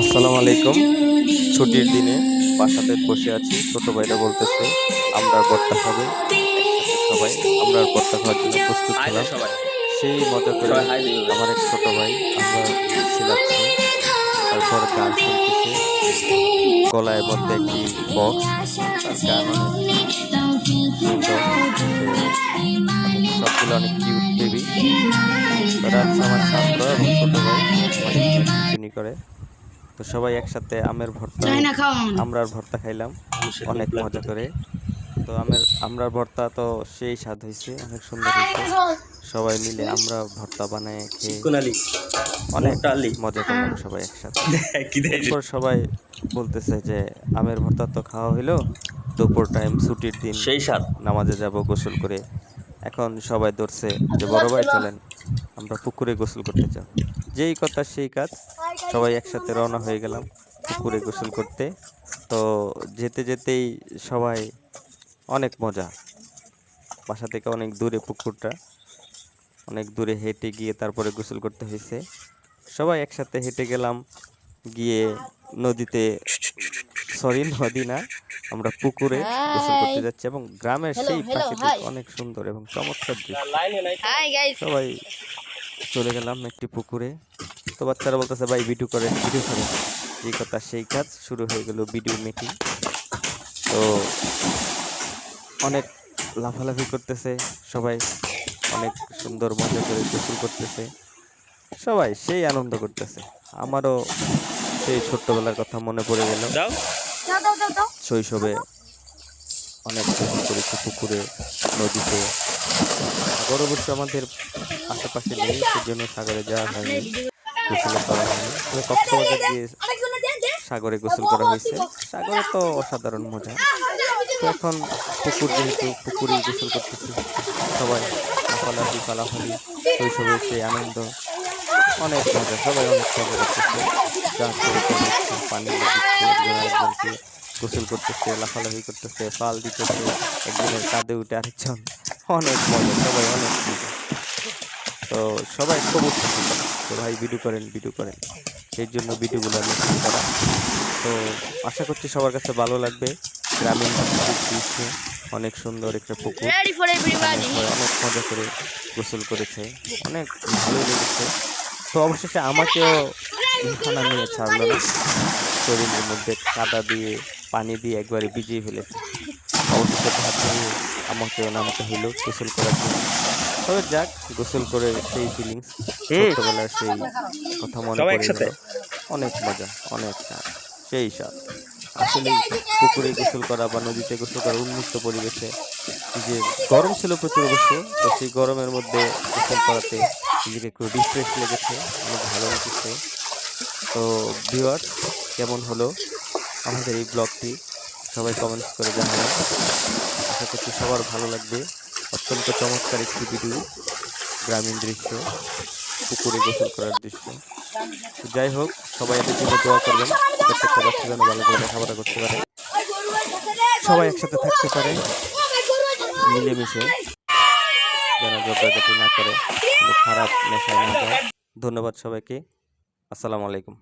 আসসালামু আলাইকুম। ছুটির দিনে বাসাতে বসে আছি। ছোট ভাইরা বলতেছে আমরা ভর্তা খাবে। সবাই আমরা ভর্তা খাওয়ার জন্য প্রস্তুত ছিলাম। সেই মজা করে আমার এক ছোট ভাই আমরা ছিলাচ্ছি তারপর গান শুনতেছে গলায় মধ্যে একটি বক্স তার গান অনেক সুন্দর সবগুলো অনেক কিউট বেবি তারা আমার ছাত্র এবং চিনি করে। তো সবাই একসাথে আমের ভর্তা আমরার ভর্তা খাইলাম। অনেক মজা করে। তো আমের আমরার ভর্তা তো সেই স্বাদ হয়েছে অনেক সুন্দর হয়েছে সবাই মিলে আমরা ভর্তা বানায় খেয়ে অনেক মজা করলাম সবাই একসাথে। এরপর সবাই বলতেছে যে আমের ভর্তা তো খাওয়া হইল। দুপুর টাইম ছুটির দিন সেই স্বাদ। নামাজে যাব গোসল করে। এখন সবাই ধরছে যে বড় ভাই চলেন। আমরা পুকুরে গোসল করতে চাও যেই কথা সেই কাজ সবাই একসাথে রওনা হয়ে গেলাম পুকুরে গোসল করতে। তো যেতে যেতেই সবাই অনেক মজা। বাসা থেকে অনেক দূরে পুকুরটা অনেক দূরে হেঁটে গিয়ে তারপরে গোসল করতে হয়েছে। সবাই একসাথে হেঁটে গেলাম গিয়ে নদীতে সরি নদী না আমরা পুকুরে গোসল করতে যাচ্ছি এবং গ্রামের সেই প্রাকৃতিক অনেক সুন্দর এবং চমৎকার দৃশ্য। সবাই চলে গেলাম একটি পুকুরে। তো বাচ্চারা বলতেছে ভাই ভিডিও করে ভিডিও করে। যে কথা সেই কাজ শুরু হয়ে গেল ভিডিও মেকিং তো অনেক লাফালাফি করতেছে সবাই অনেক সুন্দর মজা করে গোসল করতেছে। সবাই সেই আনন্দ করতেছে। আমারও সেই ছোট্টবেলার কথা মনে পড়ে গেল। শৈশবে অনেক গোসল করেছি পুকুরে নদীতে। অবশ্য আমাদের আশেপাশে নেই, সেজন্য সাগরে যাওয়া হয়নি। গোসল করা হয়নি। কক্সবাজার গিয়ে সাগরে গোসল করা হয়েছে, সাগরে তো অসাধারণ মজা। তো এখন পুকুর যেহেতু, পুকুরে গোসল করতেছি, সবাই লাফালাফি ফালাফালি শৈশবের সেই আনন্দ, অনেক মজা, সবাই অনেক মজা করতেছে। গাছ করে পানি দিচ্ছে গোসল করতেছে, লাফালাফি করতেছে, পাল দিতেছে, একজনের কাঁধে উঠে আরেকজন অনেক মজা সবাই অনেক মজা। তো সবাই খুব উৎসাহিত তো ভাই ভিডিও করেন ভিডিও করেন। সেই জন্য ভিডিওগুলো মেকিং করা। তো আশা করছি সবার কাছে ভালো লাগবে। গ্রামীণ দৃশ্য অনেক সুন্দর একটা পুকুর। অনেক মজা করে গোসল করেছে। অনেক ভালো লেগেছে। তো অবশেষে আমাকেও খানা নিয়ে ছাড়লো না। শরীরের মধ্যে কাদা দিয়ে পানি দিয়ে একবারে ভিজিয়ে ফেলেছে। অবশেষে ভাত দিয়ে আমাকেও নামতে হইল গোসল করার জন্য। তবে যাক গোসল করে সেই ফিলিংস ছোটবেলার সেই কথা মনে পড়ে অনেক মজা অনেক স্বাদ সেই স্বাদ। আসলে পুকুরে গোসল করা বা নদীতে গোসল করা উন্মুক্ত পরিবেশে যে গরম ছিল প্রচুর অবশ্য তো সেই গরমের মধ্যে গোসল করাতে নিজেকে একটু রিফ্রেশ লেগেছে অনেক ভালো লেগেছে। তো ভিউয়ার্স কেমন হলো আমাদের এই ব্লগটি সবাই কমেন্টস করে জানাবেন আশা করছি সবার ভালো লাগবে। অত্যন্ত চমৎকার একটি ভিডিও গ্রামীণ দৃশ্য, পুকুরে গোসল করার দৃশ্য। যাই হোক, সবাই এদের জন্য দোয়া করবেন। প্রত্যেকটা বাচ্চা যেন ভালো করে লেখাপড়া করতে পারে। সবাই একসাথে থাকতে পারে। মিলেমিশে যেন ঝগড়াঝাটি না করে খারাপ নেশায় না ধন্যবাদ সবাইকে। আসসালামু আলাইকুম।